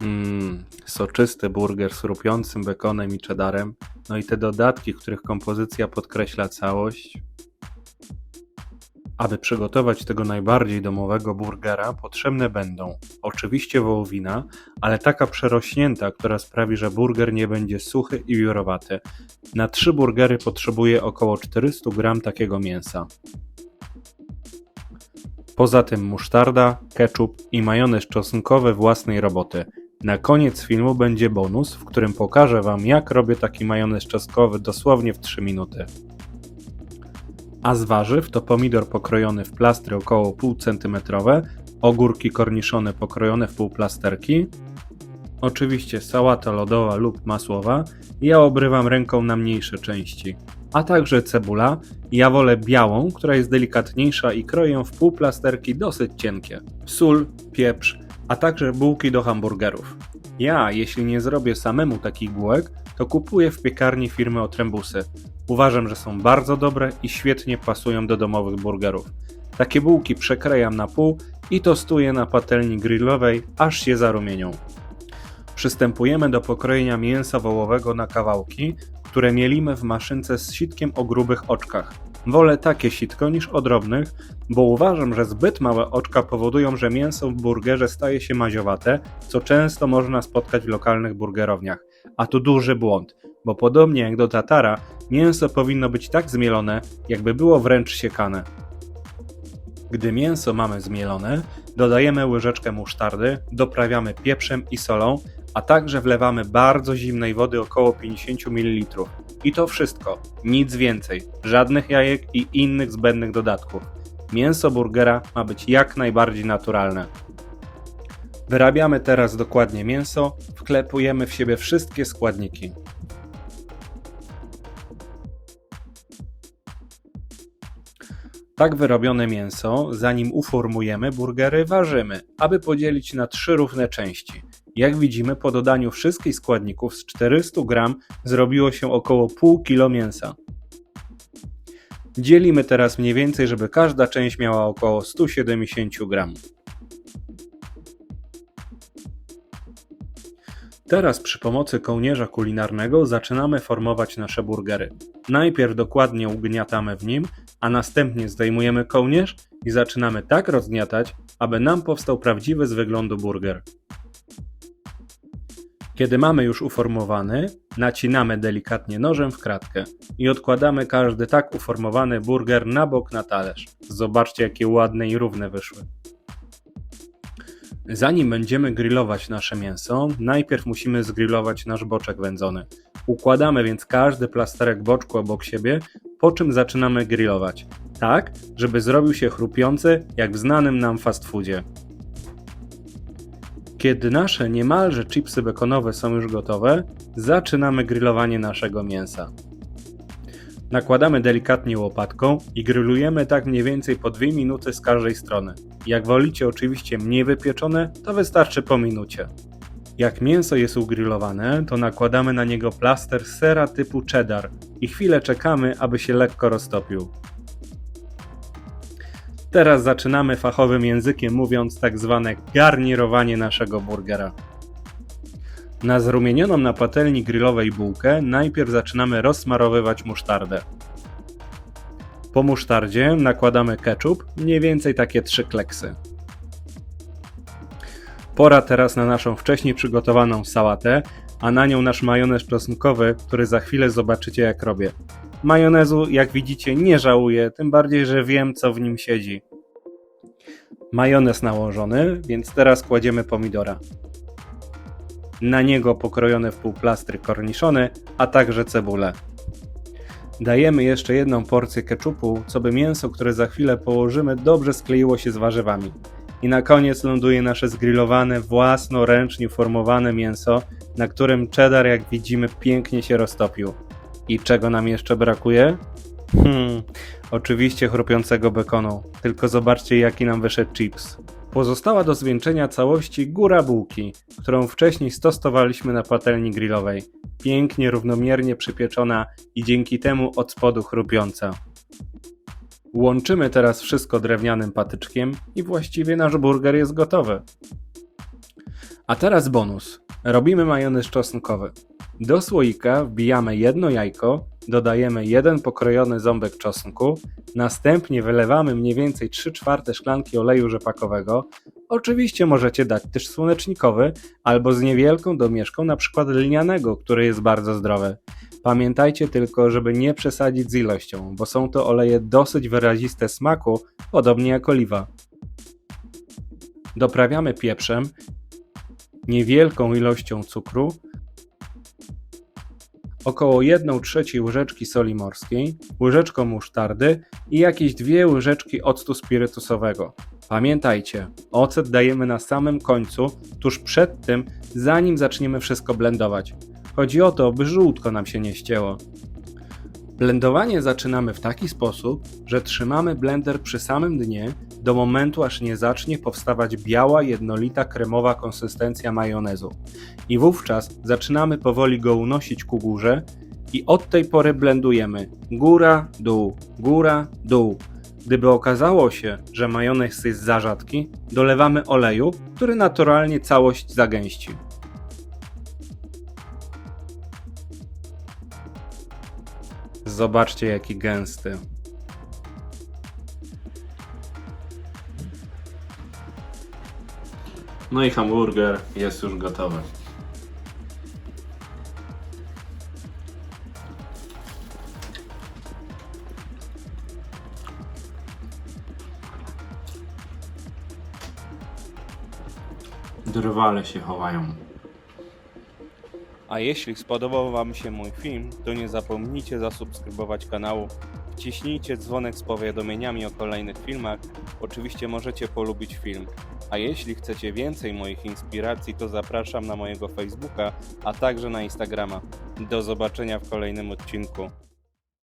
Mmm, soczysty burger z chrupiącym bekonem i cheddarem, no i te dodatki, których kompozycja podkreśla całość. Aby przygotować tego najbardziej domowego burgera, potrzebne będą oczywiście wołowina, ale taka przerośnięta, która sprawi, że burger nie będzie suchy i wiórowaty. Na trzy burgery potrzebuję około 400 gram takiego mięsa. Poza tym musztarda, ketchup i majonez czosnkowy własnej roboty. Na koniec filmu będzie bonus, w którym pokażę Wam jak robię taki majonez czosnkowy dosłownie w 3 minuty. A z warzyw to pomidor pokrojony w plastry około pół centymetrowe, ogórki korniszone pokrojone w półplasterki, oczywiście sałata lodowa lub masłowa, ja obrywam ręką na mniejsze części, a także cebula, ja wolę białą, która jest delikatniejsza i kroję w półplasterki dosyć cienkie, sól, pieprz, a także bułki do hamburgerów. Ja, jeśli nie zrobię samemu takich bułek, to kupuję w piekarni firmy Otrębusy. Uważam, że są bardzo dobre i świetnie pasują do domowych burgerów. Takie bułki przekrajam na pół i tostuję na patelni grillowej, aż się zarumienią. Przystępujemy do pokrojenia mięsa wołowego na kawałki, które mielimy w maszynce z sitkiem o grubych oczkach. Wolę takie sitko niż o drobnych, bo uważam, że zbyt małe oczka powodują, że mięso w burgerze staje się maziowate, co często można spotkać w lokalnych burgerowniach. A to duży błąd, bo podobnie jak do tatara, mięso powinno być tak zmielone, jakby było wręcz siekane. Gdy mięso mamy zmielone, dodajemy łyżeczkę musztardy, doprawiamy pieprzem i solą, a także wlewamy bardzo zimnej wody około 50 ml. I to wszystko, nic więcej, żadnych jajek i innych zbędnych dodatków. Mięso burgera ma być jak najbardziej naturalne. Wyrabiamy teraz dokładnie mięso, wklepujemy w siebie wszystkie składniki. Tak wyrobione mięso, zanim uformujemy burgery, ważymy, aby podzielić na trzy równe części. Jak widzimy, po dodaniu wszystkich składników z 400 gram zrobiło się około pół kilo mięsa. Dzielimy teraz mniej więcej, żeby każda część miała około 170 gram. Teraz przy pomocy kołnierza kulinarnego zaczynamy formować nasze burgery. Najpierw dokładnie ugniatamy w nim, a następnie zdejmujemy kołnierz i zaczynamy tak rozgniatać, aby nam powstał prawdziwy z wyglądu burger. Kiedy mamy już uformowany, nacinamy delikatnie nożem w kratkę i odkładamy każdy tak uformowany burger na bok na talerz. Zobaczcie jakie ładne i równe wyszły. Zanim będziemy grillować nasze mięso, najpierw musimy zgrillować nasz boczek wędzony. Układamy więc każdy plasterek boczku obok siebie, po czym zaczynamy grillować. Tak, żeby zrobił się chrupiący, jak w znanym nam fast foodzie. Kiedy nasze niemalże chipsy bekonowe są już gotowe, zaczynamy grillowanie naszego mięsa. Nakładamy delikatnie łopatką i grillujemy tak mniej więcej po 2 minuty z każdej strony. Jak wolicie oczywiście mniej wypieczone, to wystarczy po minucie. Jak mięso jest ugrillowane, to nakładamy na niego plaster sera typu cheddar i chwilę czekamy, aby się lekko roztopił. Teraz zaczynamy fachowym językiem mówiąc tak zwane garnirowanie naszego burgera. Na zrumienioną na patelni grillowej bułkę najpierw zaczynamy rozsmarowywać musztardę. Po musztardzie nakładamy ketchup, mniej więcej takie 3 kleksy. Pora teraz na naszą wcześniej przygotowaną sałatę, a na nią nasz majonez czosnkowy, który za chwilę zobaczycie jak robię. Majonezu, jak widzicie, nie żałuję, tym bardziej, że wiem co w nim siedzi. Majonez nałożony, więc teraz kładziemy pomidora. Na niego pokrojone w pół plastry korniszony, a także cebulę. Dajemy jeszcze jedną porcję keczupu, co by mięso, które za chwilę położymy, dobrze skleiło się z warzywami. I na koniec ląduje nasze zgrillowane, własnoręcznie formowane mięso, na którym cheddar, jak widzimy, pięknie się roztopił. I czego nam jeszcze brakuje? Hmm, oczywiście chrupiącego bekonu. Tylko zobaczcie, jaki nam wyszedł chips. Pozostała do zwieńczenia całości góra bułki, którą wcześniej stosowaliśmy na patelni grillowej. Pięknie, równomiernie przypieczona i dzięki temu od spodu chrupiąca. Łączymy teraz wszystko drewnianym patyczkiem i właściwie nasz burger jest gotowy. A teraz bonus. Robimy majonez czosnkowy. Do słoika wbijamy jedno jajko, dodajemy jeden pokrojony ząbek czosnku, następnie wylewamy mniej więcej 3 czwarte szklanki oleju rzepakowego. Oczywiście możecie dać też słonecznikowy albo z niewielką domieszką przykład lnianego, który jest bardzo zdrowy. Pamiętajcie tylko, żeby nie przesadzić z ilością, bo są to oleje dosyć wyraziste smaku, podobnie jak oliwa. Doprawiamy pieprzem, niewielką ilością cukru, około 1 trzeciej łyżeczki soli morskiej, łyżeczką musztardy i jakieś dwie łyżeczki octu spirytusowego. Pamiętajcie, ocet dajemy na samym końcu, tuż przed tym, zanim zaczniemy wszystko blendować. Chodzi o to, by żółtko nam się nie ścięło. Blendowanie zaczynamy w taki sposób, że trzymamy blender przy samym dnie do momentu, aż nie zacznie powstawać biała, jednolita, kremowa konsystencja majonezu. I wówczas zaczynamy powoli go unosić ku górze i od tej pory blendujemy góra, dół, góra, dół. Gdyby okazało się, że majonez jest za rzadki, dolewamy oleju, który naturalnie całość zagęści. Zobaczcie jaki gęsty. No i hamburger jest już gotowy. Drwale się chowają. A jeśli spodobał Wam się mój film, to nie zapomnijcie zasubskrybować kanału, wciśnijcie dzwonek z powiadomieniami o kolejnych filmach, oczywiście możecie polubić film. A jeśli chcecie więcej moich inspiracji, to zapraszam na mojego Facebooka, a także na Instagrama. Do zobaczenia w kolejnym odcinku.